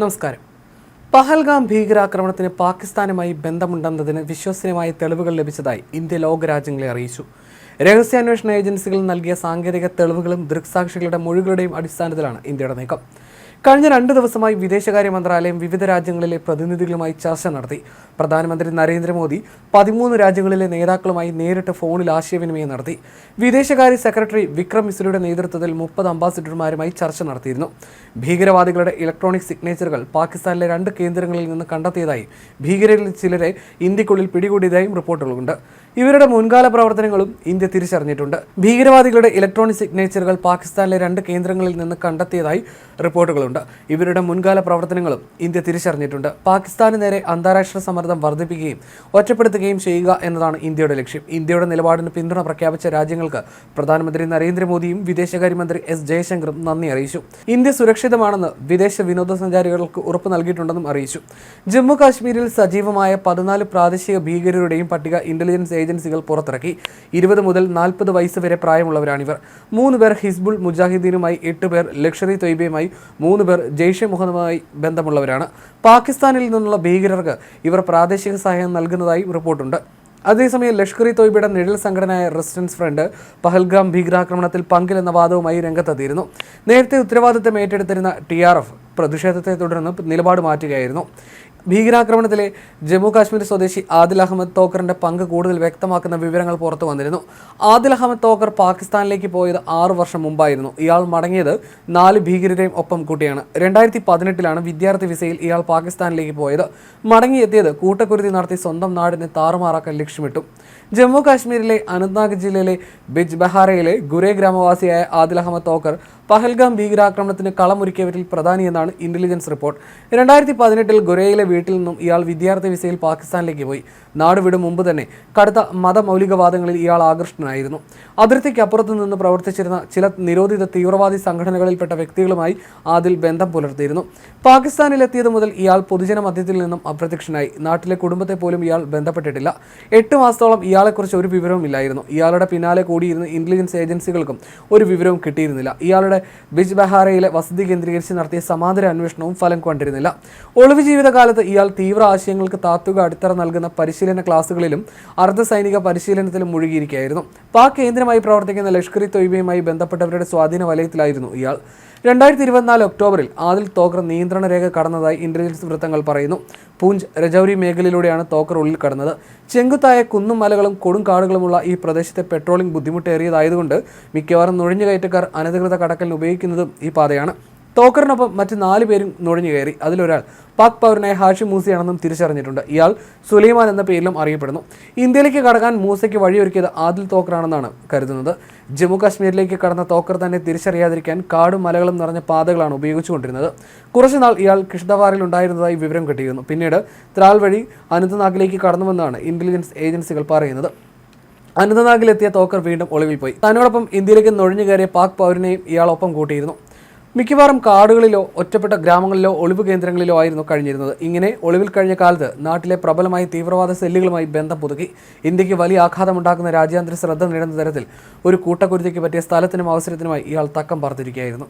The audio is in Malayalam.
നമസ്കാരം. പഹൽഗാം ഭീകരാക്രമണത്തിന് പാകിസ്ഥാനുമായി ബന്ധമുണ്ടെന്നതിന് വിശ്വസനീയമായ തെളിവുകൾ ലഭിച്ചതായി ഇന്ത്യ ലോകരാജ്യങ്ങളെ അറിയിച്ചു. രഹസ്യാന്വേഷണ ഏജൻസികൾ നൽകിയ സാങ്കേതിക തെളിവുകളും ദൃക്സാക്ഷികളുടെ മൊഴികളുടെയും അടിസ്ഥാനത്തിലാണ് ഇന്ത്യയുടെ നീക്കം. കഴിഞ്ഞ രണ്ട് ദിവസമായി വിദേശകാര്യ മന്ത്രാലയം വിവിധ രാജ്യങ്ങളിലെ പ്രതിനിധികളുമായി ചർച്ച നടത്തി. പ്രധാനമന്ത്രി നരേന്ദ്രമോദി പതിമൂന്ന് രാജ്യങ്ങളിലെ നേതാക്കളുമായി നേരിട്ട് ഫോണിൽ ആശയവിനിമയം നടത്തി. വിദേശകാര്യ സെക്രട്ടറി വിക്രം മിശ്രയുടെ നേതൃത്വത്തിൽ മുപ്പത് അംബാസിഡർമാരുമായി ചർച്ച നടത്തിയിരുന്നു. ഭീകരവാദികളുടെ ഇലക്ട്രോണിക് സിഗ്നേച്ചറുകൾ പാകിസ്ഥാനിലെ രണ്ട് കേന്ദ്രങ്ങളിൽ നിന്ന് കണ്ടെത്തിയതായി ഭീകരരിൽ ചിലരെ ഇന്ത്യക്കുള്ളിൽ പിടികൂടിയതായും റിപ്പോർട്ടുകളുണ്ട്. ഇവരുടെ മുൻകാല പ്രവർത്തനങ്ങളും ഇന്ത്യ തിരിച്ചറിഞ്ഞിട്ടുണ്ട്. ഭീകരവാദികളുടെ ഇലക്ട്രോണിക് സിഗ്നേച്ചറുകൾ പാകിസ്ഥാനിലെ രണ്ട് കേന്ദ്രങ്ങളിൽ നിന്ന് കണ്ടെത്തിയതായി റിപ്പോർട്ടുകളുണ്ട്. ഇവരുടെ മുൻകാല പ്രവർത്തനങ്ങളും ഇന്ത്യ തിരിച്ചറിഞ്ഞിട്ടുണ്ട്. പാകിസ്ഥാന് നേരെ അന്താരാഷ്ട്ര സമ്മർദ്ദം വർദ്ധിപ്പിക്കുകയും ഒറ്റപ്പെടുത്തുകയും ചെയ്യുക എന്നതാണ് ഇന്ത്യയുടെ ലക്ഷ്യം. ഇന്ത്യയുടെ നിലപാടിന് പിന്തുണ പ്രഖ്യാപിച്ച രാജ്യങ്ങൾക്ക് പ്രധാനമന്ത്രി നരേന്ദ്രമോദിയും വിദേശകാര്യമന്ത്രി എസ് ജയശങ്കറും നന്ദി അറിയിച്ചു. ഇന്ത്യ സുരക്ഷിതമാണെന്ന് വിദേശ വിനോദസഞ്ചാരികൾക്ക് ഉറപ്പ് നൽകിയിട്ടുണ്ടെന്നും അറിയിച്ചു. ജമ്മു കാശ്മീരിൽ സജീവമായ പതിനാല് പ്രാദേശിക ഭീകരരുടെയും പട്ടിക ഇന്റലിജൻസ് ഏജൻസികൾ പുറത്തിറക്കി. ഇരുപത് മുതൽ നാൽപ്പത് വയസ്സ് വരെ പ്രായമുള്ളവരാണിവർ. മൂന്ന് പേർ ഹിസ്ബുൾ മുജാഹിദ്ദീനുമായി എട്ട് പേർ ലക്ഷറി തൊയ്ബയുമായി മൂന്ന് പേർ ജെയ്ഷെ മുഹമ്മദുമായി ബന്ധമുള്ളവരാണ്. പാകിസ്ഥാനിൽ നിന്നുള്ള ഭീകരർക്ക് ഇവർ പ്രാദേശിക സഹായം നൽകുന്നതായി റിപ്പോർട്ടുണ്ട്. അതേസമയം ലഷ്കർ ഇ തോയ്ബയുടെ നിഴൽ സംഘടനയായ റെസിസ്റ്റൻസ് ഫ്രണ്ട് പഹൽഗാം ഭീകരാക്രമണത്തിൽ പങ്കിലെന്ന വാദവുമായി രംഗത്തെത്തിയിരുന്നു. നേരത്തെ ഉത്തരവാദിത്തം ഏറ്റെടുത്തിരുന്ന ടി ആർ എഫ് പ്രതിഷേധത്തെ തുടർന്ന് നിലപാട് മാറ്റുകയായിരുന്നു. ഭീകരാക്രമണത്തിലെ ജമ്മു കാശ്മീർ സ്വദേശി ആദിൽ അഹമ്മദ് തോക്കറിന്റെ പങ്ക് കൂടുതൽ വ്യക്തമാക്കുന്ന വിവരങ്ങൾ പുറത്തു വന്നിരുന്നു. ആദിൽ അഹമ്മദ് തോക്കർ പാകിസ്ഥാനിലേക്ക് പോയത് ആറു വർഷം മുമ്പായിരുന്നു. ഇയാൾ മടങ്ങിയത് നാല് ഭീകരരെയും ഒപ്പം കൂട്ടിയാണ്. രണ്ടായിരത്തി പതിനെട്ടിലാണ് വിദ്യാർത്ഥി വിസയിൽ ഇയാൾ പാകിസ്ഥാനിലേക്ക് പോയത്. മടങ്ങിയെത്തിയത് കൂട്ടക്കുരുതി നടത്തി സ്വന്തം നാടിനെ താറുമാറാക്കാൻ ലക്ഷ്യമിട്ടു. ജമ്മു കാശ്മീരിലെ അനന്ത്നാഗ് ജില്ലയിലെ ബിജ് ബഹാരയിലെ ഗുരേ ഗ്രാമവാസിയായ ആദിൽ അഹമ്മദ് തോക്കർ പഹൽഗാം ഭീകരാക്രമണത്തിന് കളമൊരുക്കിയവരിൽ പ്രധാനിയെന്നാണ് ഇന്റലിജൻസ് റിപ്പോർട്ട്. രണ്ടായിരത്തി പതിനെട്ടിൽ ഗുരയിലെ വീട്ടിൽ നിന്നും ഇയാൾ വിദ്യാർത്ഥി വിസയിൽ പാകിസ്ഥാനിലേക്ക് പോയി. നാട് വിടും മുമ്പ് തന്നെ കടുത്ത മതമൗലികവാദങ്ങളിൽ ഇയാൾ ആകൃഷ്ടനായിരുന്നു. അതിർത്തിക്കപ്പുറത്ത് നിന്ന് പ്രവർത്തിച്ചിരുന്ന ചില നിരോധിത തീവ്രവാദി സംഘടനകളിൽപ്പെട്ട വ്യക്തികളുമായി ആദിൽ ബന്ധം പുലർത്തിയിരുന്നു. പാകിസ്ഥാനിലെത്തിയത് മുതൽ ഇയാൾ പൊതുജന മധ്യത്തിൽ നിന്നും അപ്രത്യക്ഷനായി. നാട്ടിലെ കുടുംബത്തെ പോലും ഇയാൾ ബന്ധപ്പെട്ടിട്ടില്ല. എട്ട് മാസത്തോളം ഇയാളെക്കുറിച്ച് ഒരു വിവരവും ഇല്ലായിരുന്നു. ഇയാളുടെ പിന്നാലെ കൂടിയിരുന്ന ഇന്റലിജൻസ് ഏജൻസികൾക്കും ഒരു വിവരവും കിട്ടിയിരുന്നില്ല. ഇയാളുടെ ബിജ് ബഹാരയിലെ വസതി കേന്ദ്രീകരിച്ച് നടത്തിയ സമാന്തര അന്വേഷണവും ഫലം കണ്ടിരുന്നില്ല. ഒളിവ് ജീവിതകാലത്ത് ഇയാൾ തീവ്ര ആശയങ്ങൾക്ക് താത്വിക അടിത്തറ നൽകുന്ന പരിശീലന ക്ലാസുകളിലും അർദ്ധ സൈനിക പരിശീലനത്തിലും മുഴുകിയിരിക്കുകയായിരുന്നു. പാക് കേന്ദ്രമായി പ്രവർത്തിക്കുന്ന ലഷ്കർ ഇ തൊയ്ബയുമായി ബന്ധപ്പെട്ടവരുടെ സ്വാധീന വലയത്തിലായിരുന്നു ഇയാൾ. രണ്ടായിരത്തി ഇരുപത്തിനാല് ഒക്ടോബറിൽ ആദിൽ തോക്കർ നിയന്ത്രണ രേഖ കടന്നതായി ഇന്റലിജൻസ് വൃത്തങ്ങൾ പറയുന്നു. പൂഞ്ച് രജൌരി മേഖലയിലൂടെയാണ് തോക്കർ ഉള്ളിൽ കടന്നത്. ചെങ്കുത്തായ കുന്നും മലകളും കൊടും കാടുകളുമുള്ള ഈ പ്രദേശത്തെ പെട്രോളിംഗ് ബുദ്ധിമുട്ടേറിയതായതുകൊണ്ട് മിക്കവാറും നുഴഞ്ഞുകയറ്റക്കാർ അനധികൃത കടക്കലിന് ഉപയോഗിക്കുന്നതും ഈ പാതയാണ്. തോക്കറിനൊപ്പം മറ്റ് നാല് പേരും നുഴഞ്ഞു കയറി. അതിലൊരാൾ പാക് പൗരനായ ഹാഷി മൂസയാണെന്നും തിരിച്ചറിഞ്ഞിട്ടുണ്ട്. ഇയാൾ സുലൈമാൻ എന്ന പേരിലും അറിയപ്പെടുന്നു. ഇന്ത്യയിലേക്ക് കടക്കാൻ മൂസയ്ക്ക് വഴിയൊരുക്കിയത് ആദിൽ തോക്കറാണെന്നാണ് കരുതുന്നത്. ജമ്മു കാശ്മീരിലേക്ക് കടന്ന തോക്കർ തന്നെ തിരിച്ചറിയാതിരിക്കാൻ കാടും മലകളും നിറഞ്ഞ പാതകളാണ് ഉപയോഗിച്ചുകൊണ്ടിരുന്നത്. കുറച്ചുനാൾ ഇയാൾ കിഷ്തവാറിൽ ഉണ്ടായിരുന്നതായി വിവരം കിട്ടിയിരുന്നു. പിന്നീട് ത്രാൽ വഴി അനന്തനാഗിലേക്ക് കടന്നുവെന്നാണ് ഇന്റലിജൻസ് ഏജൻസികൾ പറയുന്നത്. അനന്തനാഗിലെത്തിയ തോക്കർ വീണ്ടും ഒളിവിൽ പോയി. തന്നോടൊപ്പം ഇന്ത്യയിലേക്ക് നുഴഞ്ഞു കയറിയ പാക് പൗരനെയും ഇയാളൊപ്പം കൂട്ടിയിരുന്നു. മിക്കവാറും കാടുകളിലോ ഒറ്റപ്പെട്ട ഗ്രാമങ്ങളിലോ ഒളിവ് കേന്ദ്രങ്ങളിലോ ആയിരുന്നു കഴിഞ്ഞിരുന്നത്. ഇങ്ങനെ ഒളിവിൽ കഴിഞ്ഞ കാലത്ത് നാട്ടിലെ പ്രബലമായ തീവ്രവാദ സെല്ലുകളുമായി ബന്ധം പുതുക്കി ഇന്ത്യയ്ക്ക് വലിയ ആഘാതമുണ്ടാക്കുന്ന രാജ്യാന്തര ശ്രദ്ധ നേടുന്ന തരത്തിൽ ഒരു കൂട്ടക്കുരുതിക്ക് പറ്റിയ സ്ഥലത്തിനും അവസരത്തിനുമായി ഇയാൾ തക്കം പാർത്തിരിക്കുകയായിരുന്നു.